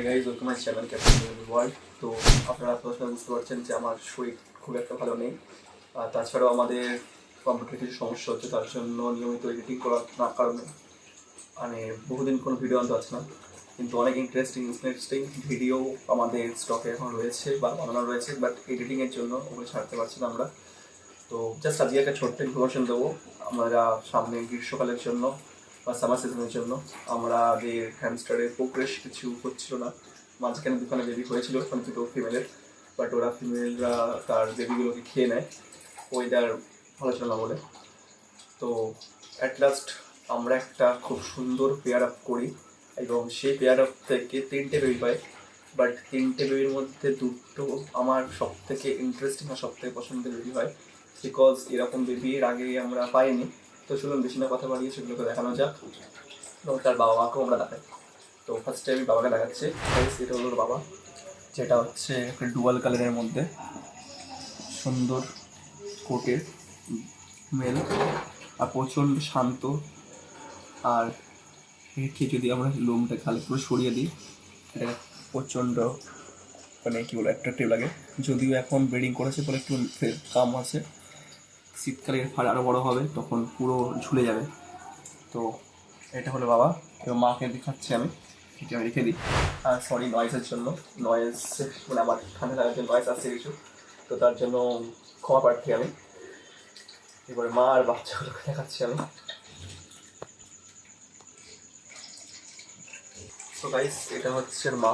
Hi guys welcome my channel captain world তো আপনারা প্রশ্ন বুঝতে পারছেন যে আমার শরীর খুব একটা ভালো নেই। আর তাছাড়াও আমাদের কম্পিউটার কিছু সমস্যা হচ্ছে, তার জন্য নিয়মিত এডিটিং করার না কারণে। মানে বহুদিন কোনো ভিডিও আনতে পারছে না। কিন্তু অনেক ইন্টারেস্টিং ইন্টারেস্টিং ভিডিও আমাদের স্টকে এখন রয়েছে বা বানানো রয়েছে বাট এডিটিংয়ের জন্য ওগুলো ছাড়তে পারছি না আমরা। তো জাস্ট আজকে একটা ছোট্ট ইনফরমেশন দেবো। আমরা সামনে গ্রীষ্মকালের জন্য বা সামার সিজনের জন্য। আমাদের হ্যামস্টারের প্রোগ্রেস কিছু হচ্ছিল না। মাঝখানে দুখানে বেবি হয়েছিল ওখান দুটো ফিমেলের বাট ওরা ফিমেলরা তার বেবিগুলোকে খেয়ে নেয়। ওয়েদার ভালো ছিল না বলে। তো অ্যাট লাস্ট আমরা একটা খুব সুন্দর পেয়ার আপ করি এবং সেই পেয়ার আপ থেকে তিনটে বেবি পাই। বাট তিনটে বেবির মধ্যে দুটো আমার সব থেকে ইন্টারেস্টিং আর সব থেকে পছন্দের বেবি হয়। বিকজ এরকম বেবি আগে আমরা পাইনি। তো চলুন বেশি না কথা বাড়িয়ে সেগুলোকে দেখানো যাক। এবং তার বাবা মাকেও আমরা দেখাই। তো ফার্স্টে আমি বাবাকে দেখাচ্ছি। এটা হলো বাবা। যেটা হচ্ছে একটা ডুয়াল কালারের মধ্যে। সুন্দর কোটের মেল। আর প্রচণ্ড শান্ত। আর রেখে যদি আমরা লোমটা খালে পুরো সরিয়ে দিই, এটা প্রচণ্ড মানে কী বলো অ্যাট্রাকটিভ লাগে। যদিও এখন ব্রিডিং করেছে বলে একটু কাম আছে। শীতকালে এর আরও বড় হবে, তখন পুরো ঝুলে যাবে। তো এটা হলো বাবা এবং মাকে দেখাচ্ছি আমি, এটি আমি রেখে দিই। আর সরি নয়েজের জন্য। নয়েজ মানে আমার ঠান্ডা লাগার জন্য নয়েজ আসছে কিছু, তো তার জন্য ক্ষমা প্রার্থী আমি। এবারে মা আর বাচ্চাগুলোকে দেখাচ্ছি আমি। তো গাইস এটা হচ্ছে মা,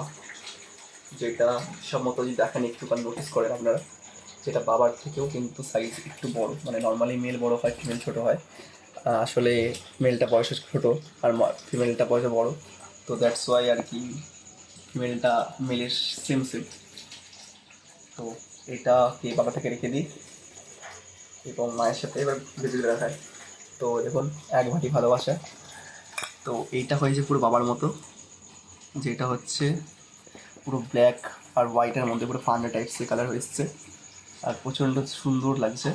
যেটা সম্মত যদি দেখেন একটুখানি নোটিস করেন আপনারা। যেটা বাবার থেকেও কিন্তু সাইজ একটু বড় মানে নর্মালি মেল বড় হয় ফিমেল ছোট হয়। আসলে মেলটা বয়সে ছোট আর ফিমেলটা বয়সে বড়। তো দ্যাটস ওয়াই আর কি ফিমেলটা মেলের সেম সেম তো এটাকে বাবা থেকে রেখে দিই এবং মায়ের সাথে এবার বেবিগুলো দেখায় তো দেখুন, এক ভাটি ভালোবাসা। তো এইটা হয়েছে পুরো বাবার মতো, যেটা হচ্ছে পুরো ব্ল্যাক আর হোয়াইটের মধ্যে পুরো পান্ডা টাইপসের কালার হয়েছে আর প্রচণ্ড সুন্দর লাগছে।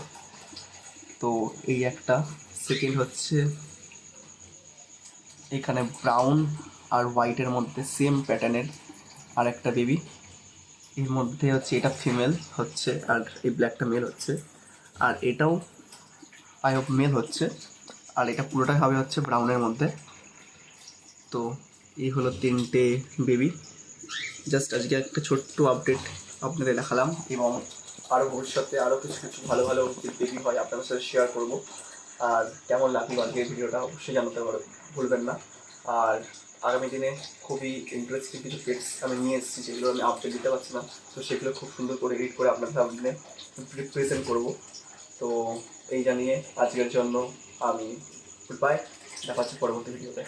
তো এই একটা। সেকেন্ড হচ্ছে এখানে ব্রাউন আর হোয়াইটের মধ্যে সেম প্যাটার্নের আর একটা বেবি এর মধ্যে হচ্ছে এটা ফিমেল হচ্ছে আর এই ব্ল্যাকটা মেল হচ্ছে। আর এটাও আই অফ মেল হচ্ছে। আর এটা পুরোটাই হবে হচ্ছে ব্রাউনের মধ্যে। তো এই হলো তিনটে বেবি জাস্ট আজকে একটা ছোট্ট আপডেট আপনাদের দেখালাম এবং আরও ভবিষ্যতে আরও কিছু কিছু ভালো ভালো বেবি হয় আপনাদের সাথে শেয়ার করব। আর কেমন লাগল আজকের ভিডিওটা অবশ্যই জানাতে ভুলবেন না। আর আগামী দিনে খুবই ইন্টারেস্টিং কিছু পেটস আমি নিয়ে এসেছি যেগুলো আমি আপডেট দিতে পারছি না, তো সেগুলো খুব সুন্দর করে এডিট করে আপনাদের সামনে প্রেজেন্ট করব। তো এই জানিয়ে আজকের জন্য আমি গুড বাই দেখা হচ্ছে পরবর্তী ভিডিওতে